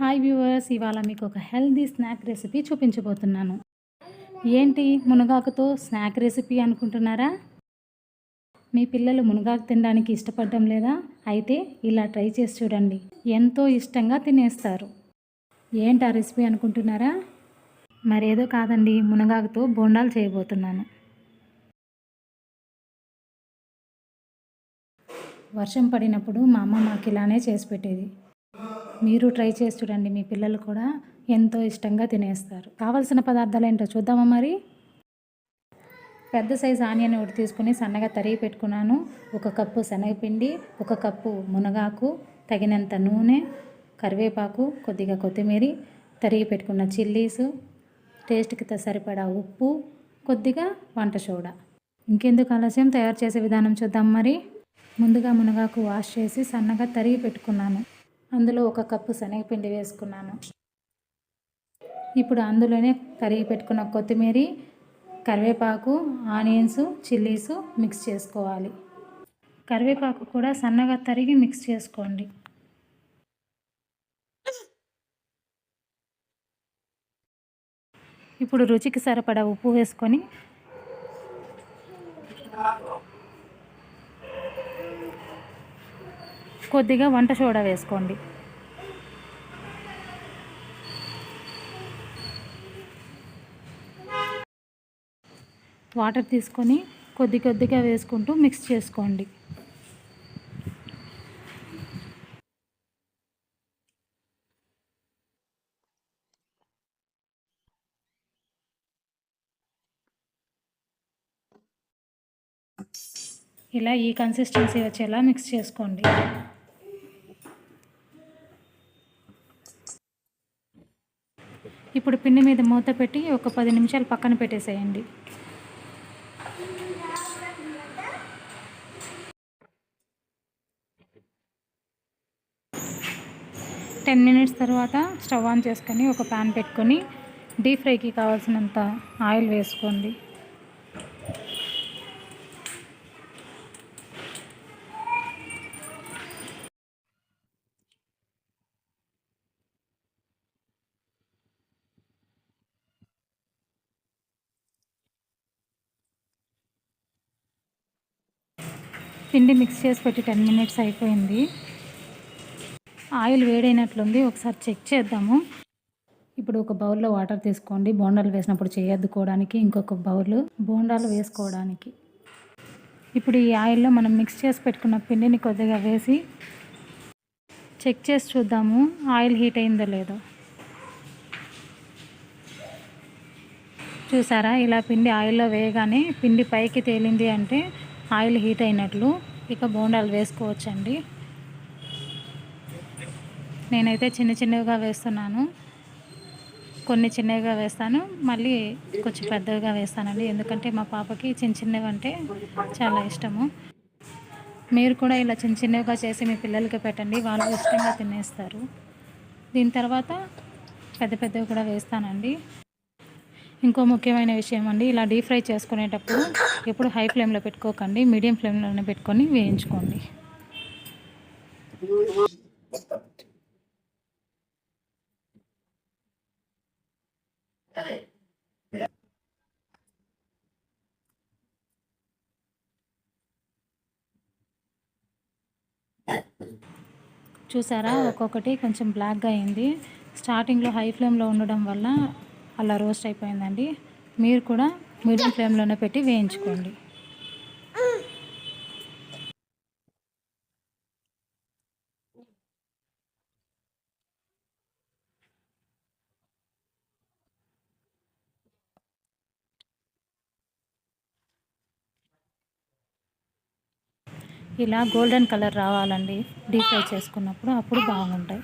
Hi viewers ఇవాళ మీకు ఒక హెల్దీ స్నాక్ రెసిపీ చూపించబోతున్నాను. ఏంటి మునగాకుతో స్నాక్ రెసిపీ అనుకుంటున్నారా? మీ పిల్లలు మునగాకు తినడానికి ఇష్టపడడం లేదా? అయితే ఇలా ట్రై చేసి చూడండి. ఎంతో ఇష్టంగా తినేస్తారు. ఏంటి ఆ రెసిపీ అనుకుంటున్నారా? మరేదో కాదండి మునగాకుతో బోండాలు చేయబోతున్నాను. వర్షం పడినప్పుడు మా అమ్మ మాకు ఇలానే చేసి పెట్టేది. మీరు ట్రై చేసి చూడండి మీ పిల్లలు కూడా ఎంతో ఇష్టంగా తినేస్తారు. కావలసిన పదార్థాలు ఏంటో చూద్దామా మరి? పెద్ద సైజు ఆనియన్ ఒకటి తీసుకుని సన్నగా తరిగి పెట్టుకున్నాను. ఒక కప్పు శనగపిండి ఒక కప్పు మునగాకు తగినంత నూనె కరివేపాకు కొద్దిగా కొత్తిమీర తరిగి పెట్టుకున్న చిల్లీస్ టేస్ట్కి సరిపడా ఉప్పు కొద్దిగా వంట సోడా. ఇంకెందుకు ఆలస్యం? తయారు చేసే విధానం చూద్దాం మరి. ముందుగా మునగాకు వాష్ చేసి సన్నగా తరిగి పెట్టుకున్నాను. అందులో ఒక కప్పు శనగపిండి వేసుకున్నాను. ఇప్పుడు అందులోనే కరిగి పెట్టుకున్న కొత్తిమీర కరివేపాకు ఆనియన్స్ చిల్లీస్ మిక్స్ చేసుకోవాలి. కరివేపాకు కూడా సన్నగా తరిగి మిక్స్ చేసుకోండి. ఇప్పుడు రుచికి సరిపడా ఉప్పు వేసుకొని కొద్దిగా వంట సోడా వేసుకోండి. వాటర్ తీసుకొని కొద్ది కొద్దిగా వేసుకుంటూ మిక్స్ చేసుకోండి. ఇలా ఈ కన్సిస్టెన్సీ వచ్చేలా మిక్స్ చేసుకోండి. ఇప్పుడు పిండి మీద మూత పెట్టి ఒక పది నిమిషాలు పక్కన పెట్టేసేయండి. టెన్ మినిట్స్ తర్వాత స్టవ్ ఆన్ చేసుకొని ఒక ప్యాన్ పెట్టుకొని డీప్ ఫ్రైకి కావాల్సినంత ఆయిల్ వేసుకోండి. పిండి మిక్స్ చేసి పెట్టి టెన్ మినిట్స్ అయిపోయింది. ఆయిల్ వేడైనట్లుంది. ఒకసారి చెక్ చేద్దాము. ఇప్పుడు ఒక బౌల్లో వాటర్ తీసుకోండి. బోండాలు వేసినప్పుడు చేయద్దుకోవడానికి ఇంకొక బౌల్ బోండాలు వేసుకోవడానికి. ఇప్పుడు ఈ ఆయిల్లో మనం మిక్స్ చేసి పెట్టుకున్న పిండిని కొద్దిగా వేసి చెక్ చేసి చూద్దాము. ఆయిల్ హీట్ అయిందో లేదో. చూసారా? ఇలా పిండి ఆయిల్లో వేయగానే పిండి పైకి తేలింది అంటే ఆయిల్ హీట్ అయినట్లు ఇక బోండాలు వేసుకోవచ్చండి. నేనైతే చిన్న చిన్నవిగా వేస్తున్నాను. కొన్ని చిన్నవిగా వేస్తాను. మళ్ళీ కొంచెం పెద్దవిగా వేస్తానండి. ఎందుకంటే మా పాపకి చిన్న చిన్నవి అంటే చాలా ఇష్టము. మీరు కూడా ఇలా చిన్న చిన్నవిగా చేసి మీ పిల్లలకి పెట్టండి. వాళ్ళు ఇష్టంగా తినేస్తారు. దీని తర్వాత పెద్ద పెద్దవి కూడా వేస్తానండి. ఇంకో ముఖ్యమైన విషయం అండి ఇలా డీప్ ఫ్రై చేసుకునేటప్పుడు ఎప్పుడు హై ఫ్లేమ్లో పెట్టుకోకండి మీడియం ఫ్లేమ్లోనే పెట్టుకొని వేయించుకోండి. చూసారా? ఒక్కొక్కటి కొంచెం బ్లాక్గా అయింది. స్టార్టింగ్లో హై ఫ్లేమ్లో ఉండడం వల్ల అలా రోస్ట్ అయిపోయిందండి. మీరు కూడా మీడియం ఫ్లేమ్లోనే పెట్టి వేయించుకోండి. ఇలా గోల్డెన్ కలర్ రావాలండి. డీప్ ఫ్రై చేసుకున్నప్పుడు అప్పుడు బాగుంటాయి.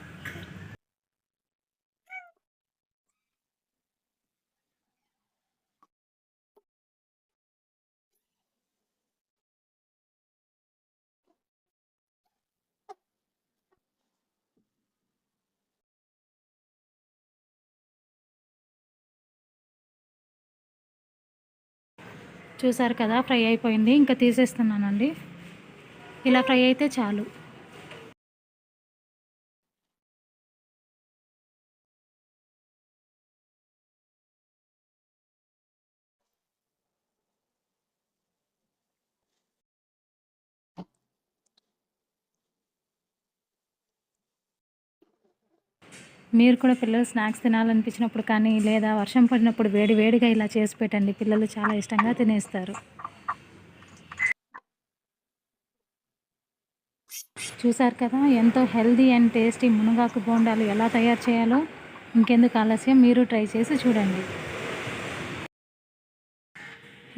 చూసారు కదా ఫ్రై అయిపోయింది. ఇంకా తీసేస్తున్నానండి. ఇలా ఫ్రై అయితే చాలు. మీరు కూడా పిల్లలు స్నాక్స్ తినాలనిపించినప్పుడు కానీ లేదా వర్షం పడినప్పుడు వేడి వేడిగా ఇలా చేసి పెట్టండి. పిల్లలు చాలా ఇష్టంగా తినేస్తారు. చూసారు కదా ఎంతో హెల్దీ అండ్ టేస్టీ మునగాకు బోండాలు ఎలా తయారు చేయాలో ఇంకెందుకు ఆలస్యం మీరు ట్రై చేసి చూడండి.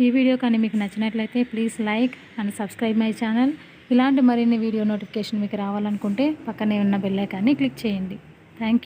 ఈ వీడియో కానీ మీకు నచ్చినట్లయితే please like and subscribe my channel. ఇలాంటి మరిన్ని వీడియో నోటిఫికేషన్ మీకు రావాలనుకుంటే పక్కనే ఉన్న బెల్లైకాన్ని క్లిక్ చేయండి. థ్యాంక్